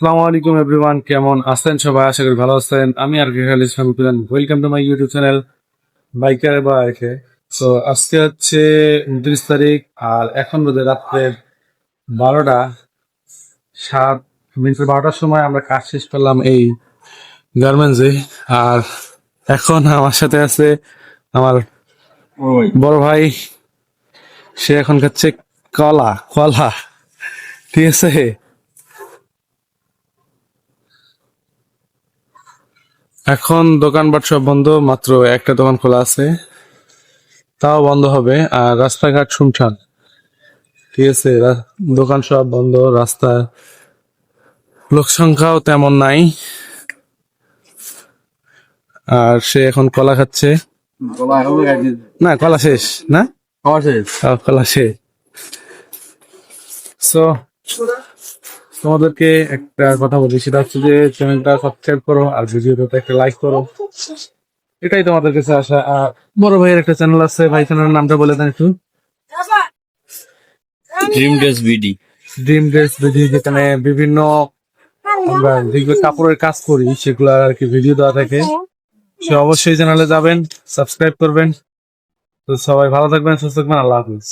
আসসালামু আলাইকুম এভরিওয়ান, কেমন আছেন সবাই? আশা করি ভালো আছেন। আমি আর খালি Islam welcome to my YouTube channel biker বাইকে সো আজকে হচ্ছে উনত্রিশ তারিখ আর এখন বোধহয় রাত্রে বারোটা, সাত মিনিট বারোটার সময় আমরা কাজ শেষ করলাম এই গার্মেন্টসে আর এখন আমার সাথে আছে আমার বড় ভাই। সে এখন খাচ্ছে কলা কলা। ঠিক আছে? এখন দোকানপাট সব বন্ধ মাত্র একটা দোকান খোলা আছে। তাও বন্ধ হবে আর রাস্তাঘাট শুনশান। ঠিক আছে দোকান সব বন্ধ রাস্তা লোক সংখ্যাও তেমন নাই। আর সে এখন কলা খাচ্ছে। না কলা শেষ না? কলা শেষ। সো তোমাদেরকে একটা কথা বলি সেটা হচ্ছে যে চ্যানেলটা সাবস্ক্রাইব করো আর ভিডিওটাতে একটা লাইক করো। এটাই তোমাদের কাছে আসা আর বড় ভাইয়ের একটা চ্যানেল আছে ভাই চ্যানেলের নামটা বলে দেন একটু। Dream dress BD dream dress video যেখানে বিভিন্ন আমরা যেগুলো কাপড়ের কাজ করি সেগুলো আর কি ভিডিও দেওয়া থাকে। সে অবশ্যই চ্যানেলে যাবেন সাবস্ক্রাইব করবেন। তো সবাই ভালো থাকবেন সুস্থ থাকবেন আল্লাহ হাফিজ।